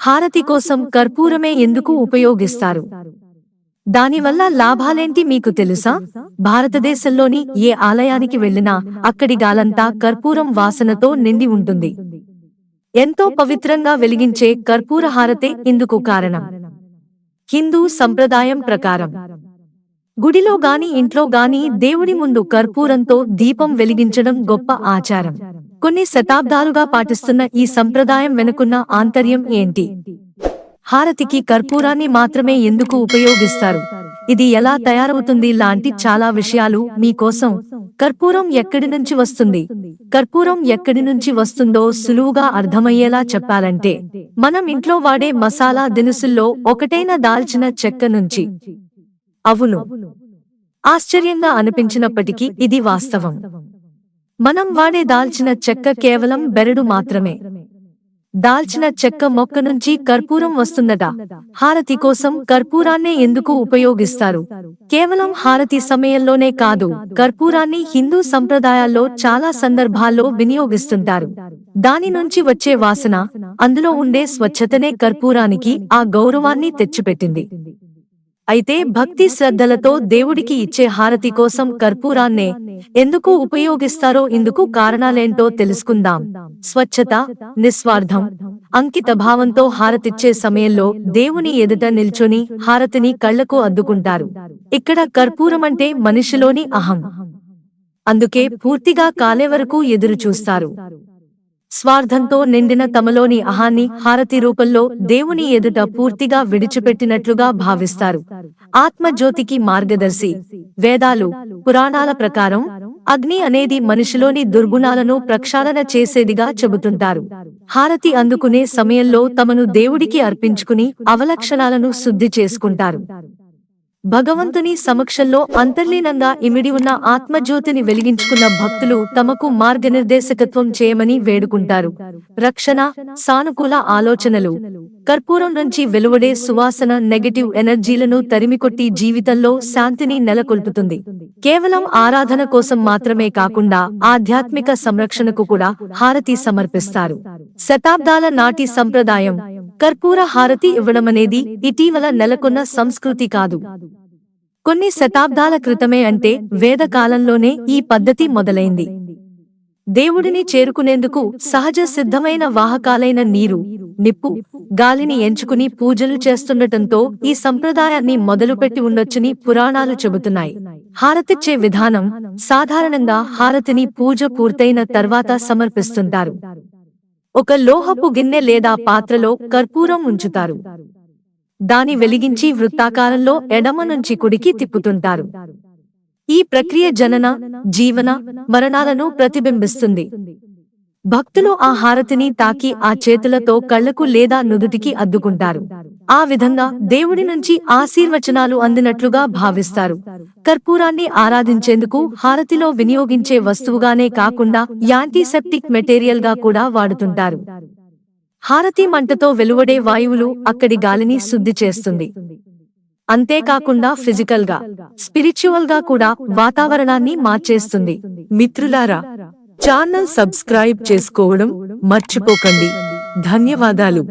హారతి కోసం కర్పూరమే ఎందుకు ఉపయోగిస్తారు? దానివల్ల లాభాలేంటి మీకు తెలుసా? భారతదేశంలోని ఏ ఆలయానికి వెళ్ళినా అక్కడి గాలంతా కర్పూరం వాసనతో నిండి ఉంటుంది. ఎంతో పవిత్రంగా వెలిగించే కర్పూర హారతే ఇందుకు కారణం. హిందూ సంప్రదాయం ప్రకారం. గుడిలో గాని ఇంట్లో గాని దేవుడి ముందు కర్పూరంతో దీపం వెలిగించడం గొప్ప ఆచారం. కొన్ని శతాబ్దాలుగా పాటిస్తున్న ఈ సంప్రదాయం వెనుకున్న ఆంతర్యం ఏంటి? హారతికి కర్పూరాన్ని మాత్రమే ఎందుకు ఉపయోగిస్తారు? ఇది ఎలా తయారవుతుంది? లాంటి చాలా విషయాలు మీకోసం కర్పూరం ఎక్కడి నుంచి వస్తుంది? కర్పూరం ఎక్కడి నుంచి వస్తుందో సులువుగా అర్థమయ్యేలా చెప్పాలంటే మనం ఇంట్లో వాడే మసాలా దినుసుల్లో ఒకటైన దాల్చిన చెక్క నుంచి. అవును. ఆశ్చర్యంగా అనిపించినప్పటికీ ఇది వాస్తవం. మనం వాడే దాల్చిన చెక్క కేవలం బెరడు మాత్రమే. దాల్చిన చెక్క మొక్క నుంచి కర్పూరం వస్తుందట. హారతి కోసం కర్పూరాన్నే ఎందుకు ఉపయోగిస్తారు? కేవలం హారతి సమయంలోనే కాదు కర్పూరాన్ని హిందూ సంప్రదాయాల్లో చాలా సందర్భాల్లో వినియోగిస్తుంటారు. దాని నుంచి వచ్చే వాసన అందులో ఉండే స్వచ్ఛతనే కర్పూరానికి ఆ గౌరవాన్ని తెచ్చిపెట్టింది. అయితే భక్తి శ్రద్ధలతో దేవుడికి ఇచ్చే హారతి కోసం కర్పూరాన్నే ఎందుకు ఉపయోగిస్తారో ఇందుకు కారణాలేంటో తెలుసుకుందాం. స్వచ్ఛత నిస్వార్థం అంకిత భావంతో హారతిచ్చే సమయంలో దేవుని ఎదుట నిల్చొని హారతిని కళ్ళకు అద్దుకుంటారు. ఇక్కడ కర్పూరమంటే మనిషిలోని అహం. అందుకే పూర్తిగా కాలే వరకు ఎదురు చూస్తారు స్వార్థంతో నిండిన తమలోని అహాన్ని హారతి రూపంలో దేవుని ఎదుట పూర్తిగా విడిచిపెట్టినట్లుగా భావిస్తారు. ఆత్మజ్యోతికి మార్గదర్శి. వేదాలు పురాణాల ప్రకారం అగ్ని అనేది మనిషిలోని దుర్గుణాలను ప్రక్షాళన చేసేదిగా చెబుతుంటారు. హారతి అందుకునే సమయంలో తమను దేవుడికి అర్పించుకుని అవలక్షణాలను శుద్ధి చేసుకుంటారు. భగవంతుని సమక్షంలో అంతర్లీనంగా ఇమిడి ఉన్న ఆత్మజ్యోతిని వెలిగించుకున్న భక్తులు తమకు మార్గనిర్దేశకత్వం చేయమని వేడుకుంటారు. రక్షణ సానుకూల ఆలోచనలు. కర్పూరం నుంచి వెలువడే సువాసన నెగటివ్ ఎనర్జీలను తరిమికొట్టి జీవితంలో శాంతిని నెలకొల్పుతుంది. కేవలం ఆరాధన కోసం మాత్రమే కాకుండా ఆధ్యాత్మిక సంరక్షణకు కూడా హారతి సమర్పిస్తారు. శతాబ్దాల నాటి సంప్రదాయం. కర్పూర హారతి ఇవ్వడమనేది ఇటీవల నెలకొన్న సంస్కృతి కాదు. కొన్ని శతాబ్దాల క్రితమే అంటే వేద కాలంలోనే ఈ పద్ధతి మొదలైంది. దేవుడిని చేరుకునేందుకు సహజ సిద్ధమైన వాహకాలైన నీరు నిప్పు గాలిని ఎంచుకుని పూజలు చేస్తుండటంతో ఈ సంప్రదాయాన్ని మొదలుపెట్టి ఉండొచ్చని పురాణాలు చెబుతున్నాయి. హారతిచ్చే విధానం సాధారణంగా హారతిని పూజ పూర్తయిన తర్వాత సమర్పిస్తుంటారు. ఒక లోహపు గిన్నె లేదా పాత్రలో కర్పూరం ఉంచుతారు. దాని వెలిగించి వృత్తాకారంలో ఎడమ నుంచి కుడికి తిప్పుతుంటారు. ఈ ప్రక్రియ జనన జీవన మరణాలను ప్రతిబింబిస్తుంది. భక్తులు ఆ హారతిని తాకి ఆ చేతులతో కళ్ళకు లేదా నుదుటికి అద్దుకుంటారు. ఆ విధంగా దేవుడి నుంచి ఆశీర్వచనాలు అందినట్లుగా భావిస్తారు. కర్పూరాన్ని ఆరాధించేందుకు హారతిలో వినియోగించే వస్తువుగానే కాకుండా యాంటీసెప్టిక్ మెటీరియల్గా కూడా వాడుతుంటారు. హారతి మంటతో వెలువడే వాయువులు అక్కడి గాలిని శుద్ధి చేస్తుంది. అంతేకాకుండా ఫిజికల్గా స్పిరిచువల్గా కూడా వాతావరణాన్ని మార్చేస్తుంది. మిత్రులారా ఛానల్ సబ్స్క్రైబ్ చేసుకోవడం మర్చిపోకండి. ధన్యవాదాలు.